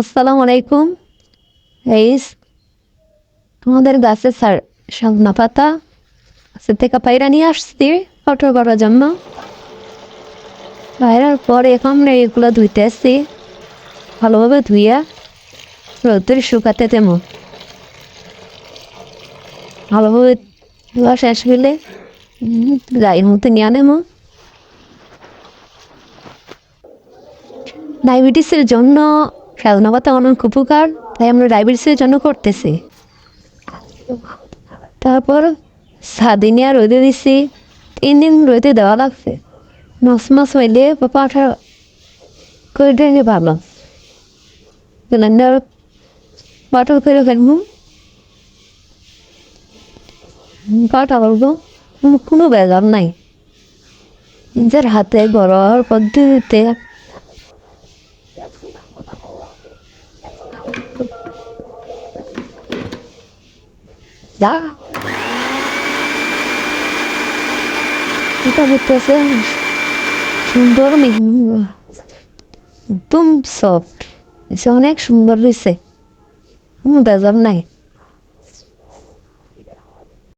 আসসালামু আলাইকুম। এইস তোমাদের গাছে স্যার সামনা পাতা গাছে থেকে পায়রা নিয়ে আসছি ফটো করার জন্য। পায়রার পরে এখন এগুলো ধুইতে আসছি, ভালোভাবে ধুইয়া রোদ্দুর শুকাতে তেমন ভালোভাবে ধোয়া শেষ হলে গায়ের মতো নিয়ে নেব ডায়াবেটিসের জন্য খেলনা পাতা অনেক উপকার, তাই আমরা ডায়াবেটিসের জন্য করতেছি। তারপর সাদিনিয়া রোদে দিছি, তিন দিন রোদে দেওয়া লাগছে। মাস মাস হইলে পাঠা করে ভালো। সিলিন্ডার পাঠা করে ফেলব। পাঠা করব কোনো বেজার নাই। নিজের হাতে ঘরোয়া পদ্ধতিতে যা এটা হইতেছে সুন্দর মিহি- একদম সফট অনেক সুন্দর হয়েছে কোনো বেজার নাই